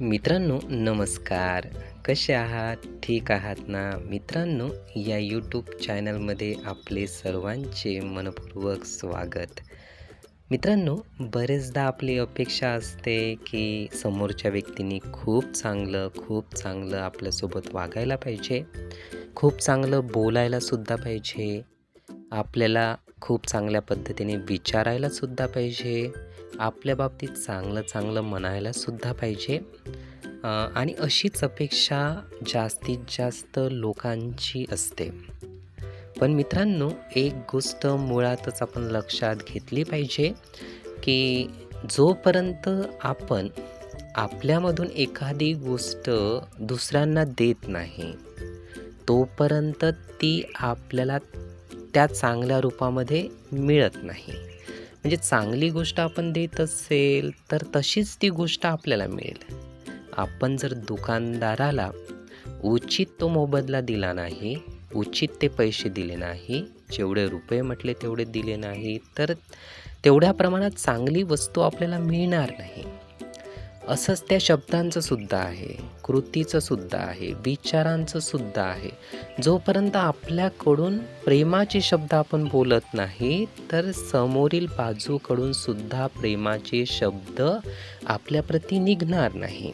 मित्रांनो नमस्कार. कसे आहात? ठीक आहात ना? मित्रांनो या यूट्यूब चॅनलमध्ये आपले सर्वांचे मनपूर्वक स्वागत. मित्रांनो बरेचदा आपली अपेक्षा असते की समोरच्या व्यक्तीने खूप चांगलं खूप चांगलं आपल्यासोबत वागायला पाहिजे. खूप चांगलं बोलायलासुद्धा पाहिजे. आपल्याला खूप चांगल्या पद्धतीने विचारायलासुद्धा पाहिजे. आपल्या बाबतीत चांगलं चांगलं म्हणायलासुद्धा पाहिजे. आणि अशीच अपेक्षा जास्तीत जास्त लोकांची असते. पण मित्रांनो एक गोष्ट मुळातच आपण लक्षात घेतली पाहिजे की जोपर्यंत आपण आपल्यामधून एखादी गोष्ट दुसऱ्यांना देत नाही तोपर्यंत ती आपल्याला त्या चांगल्या रूपामध्ये मिळत नाही. म्हणजे चांगली गोष्ट आपण देत असेल तर तशीच ती गोष्ट आपल्याला मिळेल. आपण जर दुकानदाराला उचित तो मोबदला दिला नाही उचित ते पैसे दिले नाही जेवढे रुपये म्हटले तेवढे दिले नाही तर तेवढ्या प्रमाणात चांगली वस्तू आपल्याला मिळणार नाही. असंच त्या शब्दांचं सुद्धा आहे कृतीचं सुद्धा आहे विचारांचं सुद्धा आहे. जोपर्यंत आपल्याकडून प्रेमाचे शब्द आपण बोलत नाही तर समोरील बाजूकडून सुद्धा प्रेमाचे शब्द आपल्याप्रती निघणार नाही.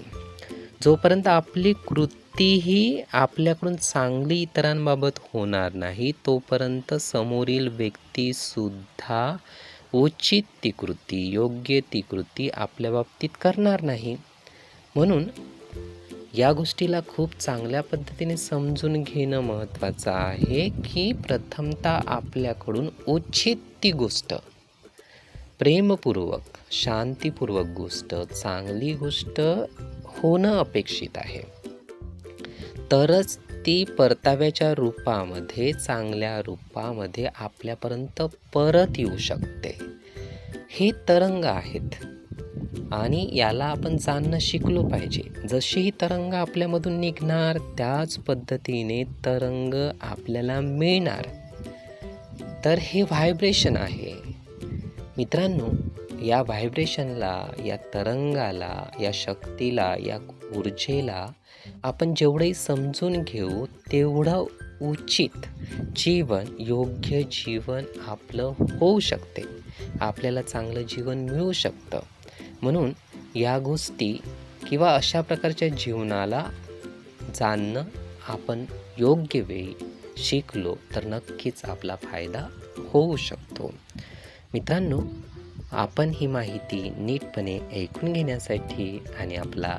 जोपर्यंत आपली कृतीही आपल्याकडून चांगली इतरांबाबत होणार नाही तोपर्यंत समोरील व्यक्तीसुद्धा उचित ती कृती योग्य ती कृती आपल्या बाबतीत करणार नाही. म्हणून या गोष्टीला खूप चांगल्या पद्धतीने समजून घेणं महत्त्वाचं आहे की प्रथमतः आपल्याकडून उचित ती गोष्ट. प्रेमपूर्वक शांतीपूर्वक गोष्ट चांगली गोष्ट होणं अपेक्षित आहे. तरच ती परताव्याच्या रूपामध्ये चांगल्या रूपामध्ये आपल्यापर्यंत परत येऊ शकते. हे तरंग आहेत. आणि याला आपण जाणणं शिकलो पाहिजे. जशी ही तरंग आपल्यामधून निघणार त्याच पद्धतीने तरंग आपल्याला मिळणार. तर हे व्हायब्रेशन आहे. मित्रांनो या व्हायब्रेशनला या तरंगाला या शक्तीला या ऊर्जेला आपण जेवढंही समजून घेऊ तेवढं उचित जीवन योग्य जीवन आपलं होऊ शकते. आपल्याला चांगलं जीवन मिळू शकतं. म्हणून या गोष्टी किंवा अशा प्रकारच्या जीवनाला जाणणं आपण योग्य वेळी शिकलो तर नक्कीच आपला फायदा होऊ शकतो. मित्रांनो आपण ही माहिती नीटपणे ऐकून घेण्यासाठी आणि आपला